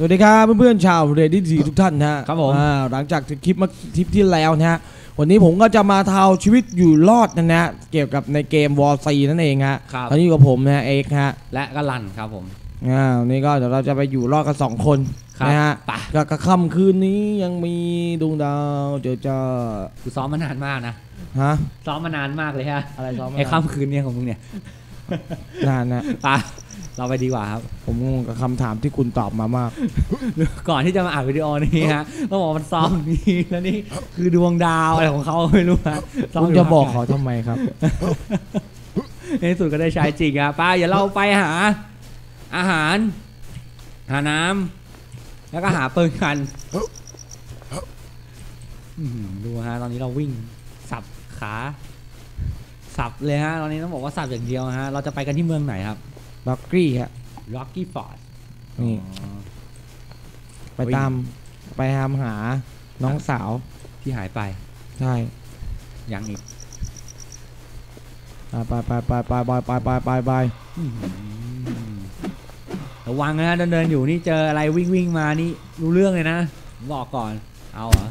สวัสดีครับเพื่อนๆชาวเรดดี้ทีทุกท่านนะฮะครับผมอ่าหลังจากคลิปเมื่อคลิปที่แล้วนะฮะวันนี้ผมก็จะมาเทาชีวิตอยู่รอดนะนะเกี่ยวกับในเกมวอร์ซีนั่นเองฮะครับตอนนี้อยู่กับผมนะเอกฮะและก็ลันครับผมอ่าวันนี้ก็เดี๋ยวเราจะไปอยู่รอดกันสองคนครับนะฮะไปก็กระค่ำคืนนี้ยังมีดวงดาวเจอจ้ากูซ้อมมานานมากนะฮะซ้อมมานานมากเลยฮะอะไรซ้อมไอ้ค่ำคืนเนี่ยของมึงเนี่ยนานนะไป เราไปดีกว่าครับ ผมงงกับคำถามที่คุณตอบมามาก ก่อนที่จะมาอัดวิดีโอนี้ฮะต้องบอกว่ามันซ้อมนี่แล้วนี่คือดวงดาวอะไรของเขาไม่รู้ฮะซ้อมคุณยู่จะบอกพัเขาทำไมครับ ในที่สุดก็ได้ใช้จริงครับไป้าอย่าเราไปหา อาหาร หาน้ำแล้วก็หาปืนกันอื้อหือดูฮะตอนนี้เราวิ่งสับขาสับเลยฮะตอนนี้ต้องบอกว่าสับอย่างเดียวฮะเราจะไปกันที่เมืองไหนครับ บักกี้ฮะ Rocky Ford นี่ ไปตามไปตามหาน้องสาวที่หายไป ใช่ยังอีกไปไปไปไปไปไปไปไปไปอื้อหือระวังนะเดินเดินๆอยู่นี่เจออะไรวิ่งวิ่งมานี่รู้เรื่องเลยนะบอกก่อนเอาเหรอ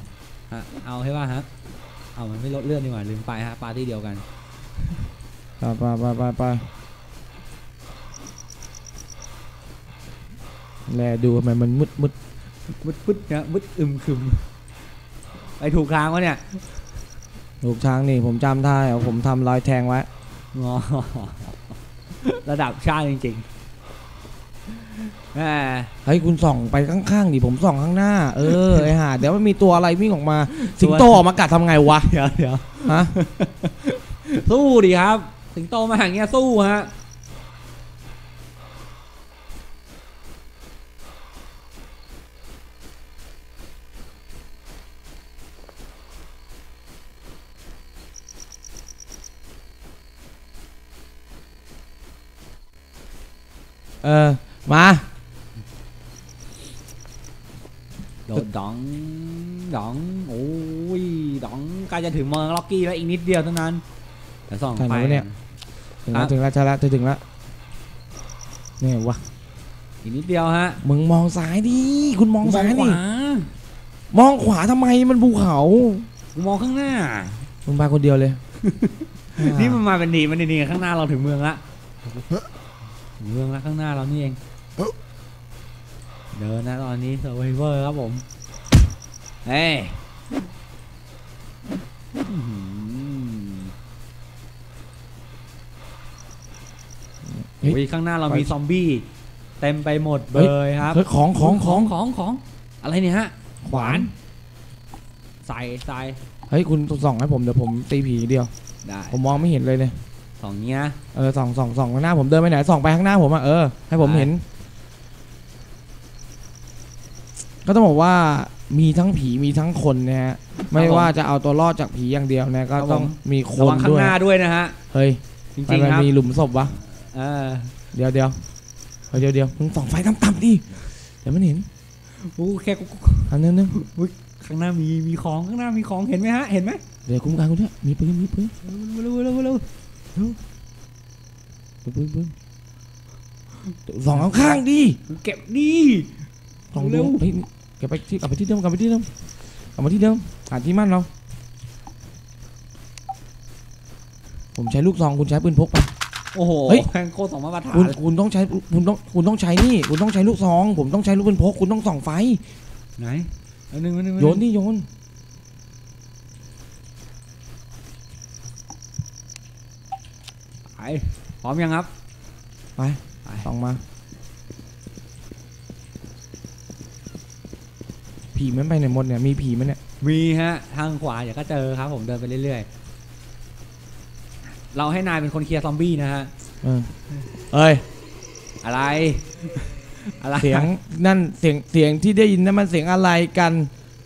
ฮะเอาใช่ป่ะฮะเอามันไม่ลดเลือดดีกว่าลืมไปฮะปาร์ตี้เดียวกันไปไปไปไปไป แลดูทำไมมันมืดมืดมึดมึดนะมึดอึมครึมไปถูกทางวะเนี่ย ถูกทางนี่ผมจำได้เอาผมทำรอยแทงไว้งอระดับชาติจริงๆแหมเฮ้ยคุณส่องไปข้างๆดิผมส่องข้างหน้า เออไอห่าเดี๋ยวมันมีตัวอะไรวิ่งออกมา สิงโตออกมากัดทำไงวะ เดี๋ยวเดี๋ยวฮะสู้ดิครับ สิงโตมาอย่างเงี้ยสู้ฮะ เออ มาโดดดองดองโอ้ยดองใกล้จะถึงเมืองล็อกกี้แล้วอีกนิดเดียวเท่านั้นแต่ส่องใช่ไหไปมเนี่ยถึงแล้วถึงแล้วใช่แล้วถึงแล้วเนี่ยวะอีกนิดเดียวฮะมึงมองซ้ายดิคุณมองซ้ายขดิวามองขวาทำไมมันภูเขากูมองข้างหน้ามึงไปคนเดียวเลย นี่มันมาเป็นดีมันดีๆข้างหน้าเราถึงเมืองละ ถึงเมืองละข้างหน้าเรานี่เอง เดินนะตอนนี้เซอร์ไวเวอร์ครับผม เฮ้ยอื้อหือเฮ้ยโอ้ยข้างหน้าเรามีซอมบี้เต็มไปหมดเบยครับเฮ้ยของของของของของอะไรเนี่ยฮะ ขวานใส่ใส่เฮ้ยคุณส่องให้ผมเดี๋ยวผมตีผีเดียวได้ผมมองไม่เห็นเลยเนี่ย สองเนี้ยเออส่องส่องส่องข้างหน้าผมเดินไปไหนส่องไปข้างหน้าผมอะเออให้ผมได้เห็น ก็ต้องบอกว่ามีทั้งผีมีทั้งคนนะฮะไม่ว่าจะเอาตัวรอดจากผีอย่างเดียวนะก็ต้องมีคระนวังข้าด้งวยหน้าด้วยนะฮะ เฮ้ยจมัรินงๆครับมีหลุมศพวะเออเดี๋ยวเดี๋ยวเฮ้ยเดี๋ยวเดี๋ยวมึงส่องไฟต่ำๆดิเดี๋ยวมันเห็นอู้แค่กูอันนึงนึงข้างหน้ามีมีของข้างหน้ามีของเห็นไหมฮะ เห็นไหมเดี๋ยวคุ้มกันกูด้วยมีปืนมีปืนมาเร็วมาเร็วมาเร็ว มีปืนปืนส่องข้างๆดิเก็บดีส่องเร็ดูวเฮ้ยกลับไปที่กลับไปที่เดิมกลับไปที่เดิมกลับมาที่เดิมหาที่มั่นเราผมใช้ลูกซองคุณใช้ปืนพกไปโอ้โหเฮ้ยแพงโคตรสองมาตรฐาคุณนคุณต้องใช้คุณต้องคุณต้องใช้นี่ คุณต้องใช้ลูกซอง ผมต้องใช้ลูกปืนพกคุณต้องส่องไฟไหนอันหนึ่งอันหนึ่งโยนนี่โยน ไป พร้อมยังครับ ไปไปส่องมา ผีมันไปไหนหมดเนี่ย มีผีไหมันเนี่ย มีฮะ ทางขวาเดี๋ยวก็เจอครับผมเดินไปเรื่อยๆ เราให้นายเป็นคนเคลียร์ซอมบี้นะฮะ เออเอ้ย อะไร อะไรเสียงนั่นเสียงเสียงที่ได้ยินนั่นมันเสียงอะไรกัน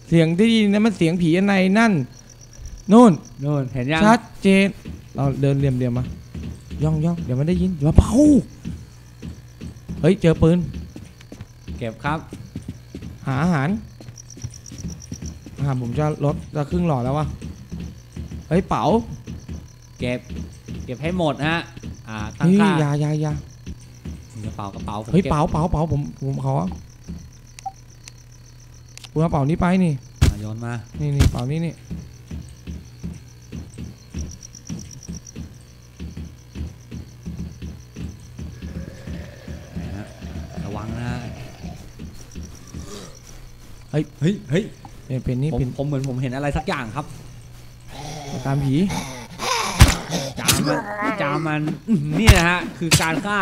เสียงที่ได้ยินนั่นมันเสียงผีอะไรนั่นนู่นนู่นเห็นยังชัดเจนเราเดินเรียมเรียมมา ย่องย่องเดี๋ยวมันได้ยินเดี๋ยวมาเผาเฮ้ยเจอปืน เก็บครับ หาอาหารอาหารผมจะลดจะครึ่งหลอดแล้ววะเฮ้ยเป๋าเก็บ เก็บให้หมดฮะอ่าตั้งนี่ค่ายายายากระเป๋ากระเป๋าผมเฮ้ยก็บเป๋าเป๋าเป๋าผมผมขอคุณเอาเป่านี้ไปนี่อะโยนมา นี่นี่เป่านี้นี่ เฮ้ยเฮ้ยเฮ้ยเนี่ยเป็นนี่ผมเป็นผมเหมือนผมเห็นอะไรสักอย่างครับ ตามผีจามมันจามมันอื้อหือนี่นะฮะ คือการฆ่า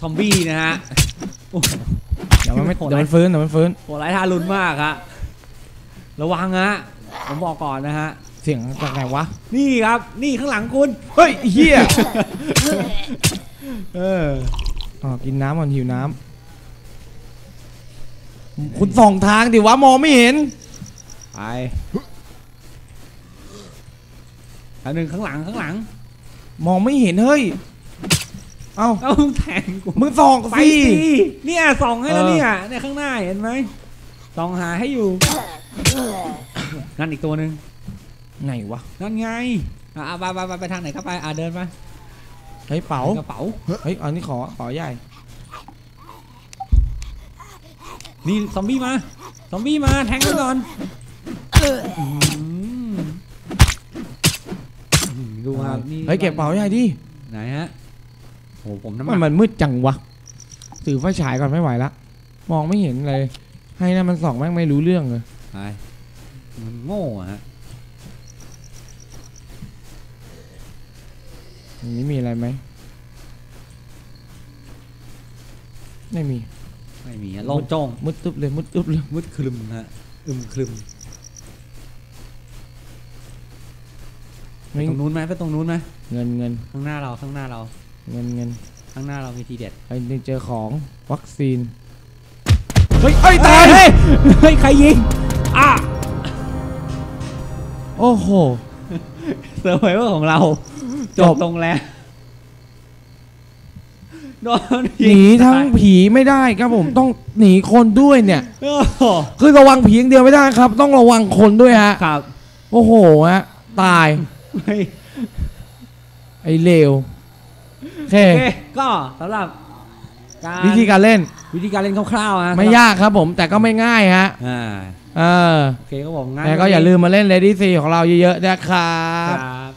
ซอมบี้นะฮะโอ้โหเดี๋ยวมันไม่โหดเดี๋ยวมันฟื้นเดี๋ยวมันฟื้น โหดร้ายทารุณมากฮะระวังฮะผมบอกก่อนนะฮะ เสียงจากไหนวะ นี่ครับนี่ข้างหลังคุณ เฮ้ยเฮียเออ อ๋อ กินน้ำก่อนหิวน้ำ คุณส่องทางดิวะมองไม่เห็น ไปอันหนึ่งข้างหลังข้างหลัง มองไม่เห็นเฮ้ย เอ้าเอ้าแทงกูมึงส่องไปสิ สิเนี่ยส่องให้แล้วเออ เนี่ยเนี่ยข้างหน้าเห็นไหมส่องหาให้อยู่ นั่นอีกตัวหนึ่งไหนวะ นั่นไงอะอะไปไปไปไปทางไหนก็ไปอะเดินไปเฮ้ยเป๋า กระเป๋า เฮ้ยอันนี้ขอเป๋าใหญ่ นี่ซอมบี้มา ซอมบี้มา แทงกันก่อนอืมอืมดูครับนี่เฮ้ยเก็บเป๋าใหญ่ดิ ไหนฮะโอ้ผมน้ำมันมันมันมืดจังวะถือไฟฉายก่อนไม่ไหวละ มองไม่เห็นเลย ให้นะมันส่องแม่งไม่รู้เรื่องเลยไปมันโง่อะฮะอันนี้มีอะไรไหม ไม่มี ไม่มีฮะโล่งโจ้งมืดตึ๊บเลยมืดตึ๊บเลยมืดคลึมฮะอึมคลึมไม่ตรงนู้นไหมไปตรงนู้นไหมเงินเงินข้างหน้าเราข้างหน้าเรา เงินเงินข้างหน้าเรามีทีเด็ดไอ้นี่เจอของวัคซีนเฮ้ยเอ้ยตายเฮ้ยเฮ้ยใครยิงอะโอ้โหเซอร์ไพรส์ของเราจจบบตรงแล้ว โดนหยินีงทั้งผีไม่ได้ครับผมต้องหนีคนด้วยเนี่ย โอ้โหคือระวังผีอย่างเดียวไม่ได้ครับ ต้องระวังคนด้วยฮะ ครับโอ้โหฮะตายเฮ้ยไอ้เลวโอเคโอเคก็สำหรับการวิธีการเล่นวิธีการเล่นคร่าวๆฮะไม่ยากครับผมแต่ก็ไม่ง่ายฮะอ่าเออโอเคก็บอกง่ายแต่ก็อย่าลืมมาเล่น Lady C ของเราเยอะๆนะครับครับ